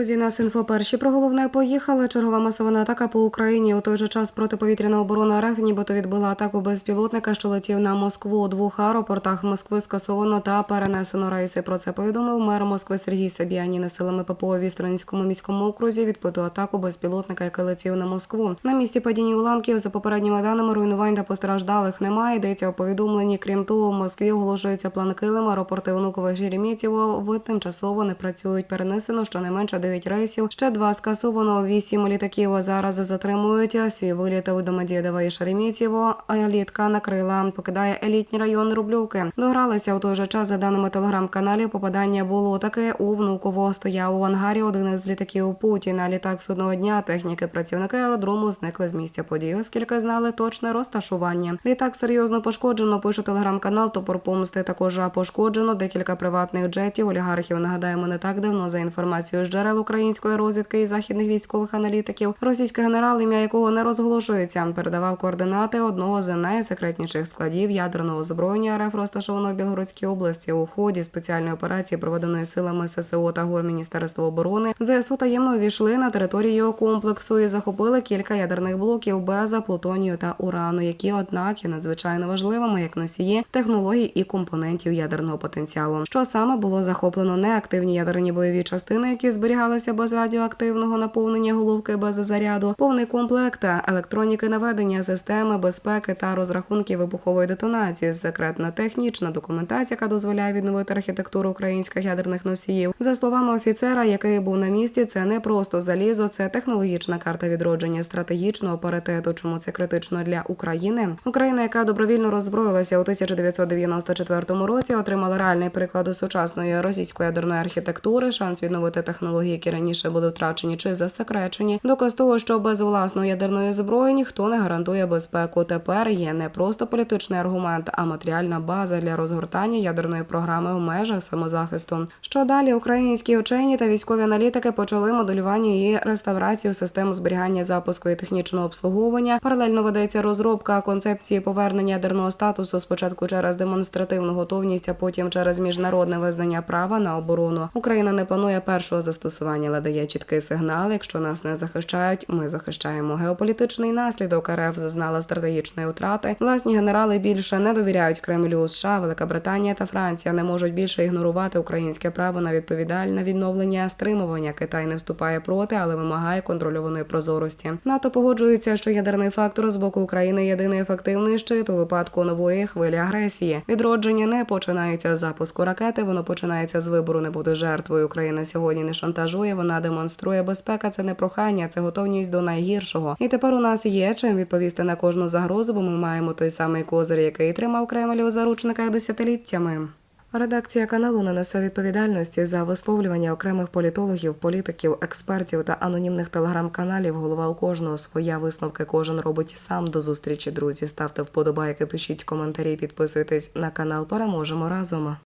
Друзі, нас інфо перші про головне поїхали. Чергова масована атака по Україні. У той же час протиповітряна оборона РФ нібито відбила атаку безпілотника, що летів на Москву. У двох аеропортах Москви скасовано та перенесено рейси. Про це повідомив мер Москви Сергій Сабіаніна силами ППО в Істринському міському окрузі. Відбиту атаку безпілотника, який летів на Москву. На місці падіння уламків за попередніми даними руйнувань та постраждалих немає. Йдеться у повідомленні. Крім того, в Москві оголошується план Килим. Аеропорти Внукових Жеремітєво в тимчасово не працюють. Перенесено щонайменше 9 рейсів. Ще два скасовано. Вісім літаків зараз затримують свій виліт у Домодєдово і Шеремітєво. А накрила покидає елітні райони Рубльовки. Догралися у той же час. За даними телеграм-каналів, попадання було таке. У внуково стояв у ангарі один із літаків Путіна. Літак судного дня. Техніки працівники аеродрому зникли з місця події, оскільки знали точне розташування. Літак серйозно пошкоджено. Пише телеграм-канал Топор Помсти. Також пошкоджено декілька приватних джетів. Олігархів нагадаємо не так давно за інформацією з джерел української розвідки і західних військових аналітиків. Російський генерал, ім'я якого не розголошується, передавав координати одного з найсекретніших складів ядерного озброєння РФ, розташованого в Білгородській області. У ході спеціальної операції, проведеної силами ССО та ГУР Міністерства оборони, ЗСУ таємно увійшли на територію комплексу і захопили кілька ядерних блоків беза, плутонію та урану, які, однак, є надзвичайно важливими як носії технологій і компонентів ядерного потенціалу. Що саме було захоплено неактивні ядерні бойові частини, які зберігалися без радіоактивного наповнення головки без заряду, повний комплект електроніки наведення, системи безпеки та розрахунки вибухової детонації, секретна технічна документація, яка дозволяє відновити архітектуру українських ядерних носіїв. За словами офіцера, який був на місці, це не просто залізо, це технологічна карта відродження стратегічного паритету. Чому це критично для України? Україна, яка добровільно роззброїлася у 1994 році, отримала реальний приклад сучасної російської ядерної архітектури, шанс відновити технології, які раніше були втрачені чи засекречені. Доказ того, що без власної ядерної зброї ніхто не гарантує безпеку. Тепер є не просто політичний аргумент, а матеріальна база для розгортання ядерної програми в межах самозахисту. Що далі українські учені та військові аналітики почали моделювання і реставрацію систем зберігання запуску і технічного обслуговування. Паралельно ведеться розробка концепції повернення ядерного статусу спочатку через демонстративну готовність, а потім через міжнародне визнання права на оборону. Україна не планує першого застосування, але дає чіткий сигнал. Якщо нас не захищають, ми захищаємо. Геополітичний наслідок РФ зазнала стратегічної втрати. Власні генерали більше не довіряють Кремлю. США, Велика Британія та Франція не можуть більше ігнорувати українське право на відповідальне відновлення стримування. Китай не вступає проти, але вимагає контрольованої прозорості. НАТО погоджується, що ядерний фактор з боку України єдиний ефективний щит у випадку нової хвилі агресії. Відродження не починається з запуску ракети. Воно починається з вибору не бути жертвою. Україна сьогодні не шантажує. Вона демонструє безпека. Це не прохання, це готовність до найгіршого. І тепер у нас є чим відповісти на кожну загрозу, бо ми маємо той самий козир, який тримав Кремль у заручниках десятиліттями. Редакція каналу не несе відповідальності за висловлювання окремих політологів, політиків, експертів та анонімних телеграм-каналів. Голова у кожного своя висновки кожен робить сам. До зустрічі, друзі. Ставте вподобайки, пишіть коментарі, підписуйтесь на канал. Переможемо разом.